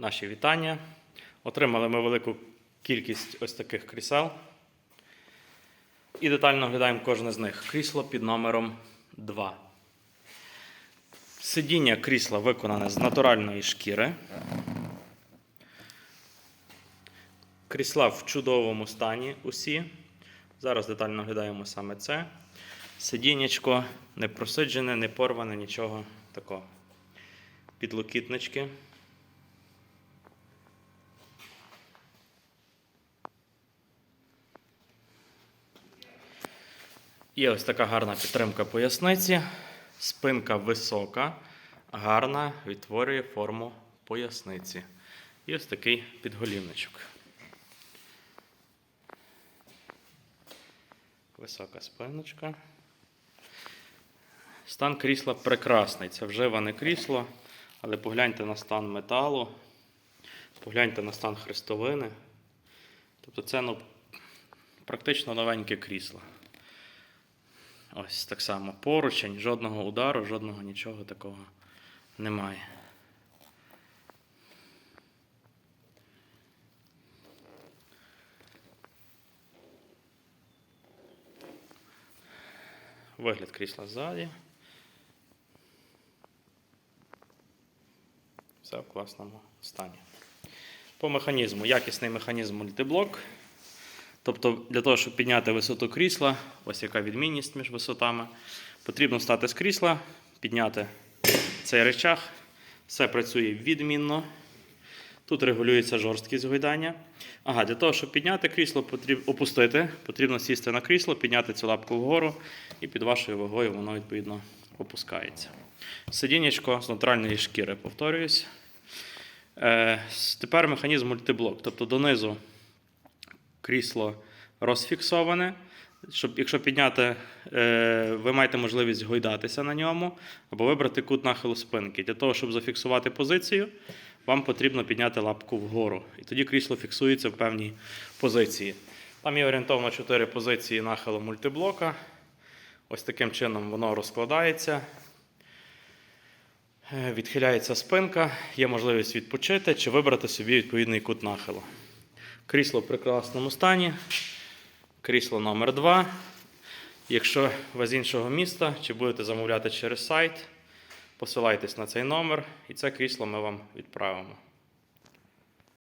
Наші вітання. Отримали ми велику кількість ось таких крісел. І детально оглядаємо кожне з них. Крісло під номером 2. Сидіння крісла виконане з натуральної шкіри. Крісла в чудовому стані усі. Зараз детально оглядаємо саме це. Сидіннячко не просиджене, не порване, нічого такого. Підлокітнички. Є ось така гарна підтримка поясниці. Спинка висока, гарна, відтворює форму поясниці. І ось такий підголівничок. Висока спиночка. Стан крісла прекрасний. Це вживане крісло, але погляньте на стан металу, погляньте на стан хрестовини. Тобто це ну, практично новеньке крісло. Ось так само поручень, жодного удару, жодного нічого такого немає. Вигляд крісла ззаді. Все в класному стані. По механізму. Якісний механізм мультиблок. Тобто, для того, щоб підняти висоту крісла, ось яка відмінність між висотами, потрібно встати з крісла, підняти цей речах. Все працює відмінно. Тут регулюється жорсткість гойдання. Ага, для того, щоб підняти крісло, потрібно опустити, потрібно сісти на крісло, підняти цю лапку вгору, і під вашою вагою воно відповідно опускається. Сидіннячко з натуральної шкіри, повторююсь. Е, тепер механізм мультиблок. Тобто донизу крісло розфіксоване. Щоб, якщо підняти, е, ви маєте можливість гойдатися на ньому або вибрати кут нахилу спинки. Для того, щоб зафіксувати позицію, вам потрібно підняти лапку вгору. І тоді крісло фіксується в певній позиції. Там є орієнтовно 4 позиції нахилу мультиблока. Ось таким чином воно розкладається. Е, Відхиляється спинка, є можливість відпочити чи вибрати собі відповідний кут нахилу. Крісло в прекрасному стані. Крісло номер 2 Якщо ви з іншого міста чи будете замовляти через сайт, посилайтесь на цей номер, і це крісло ми вам відправимо.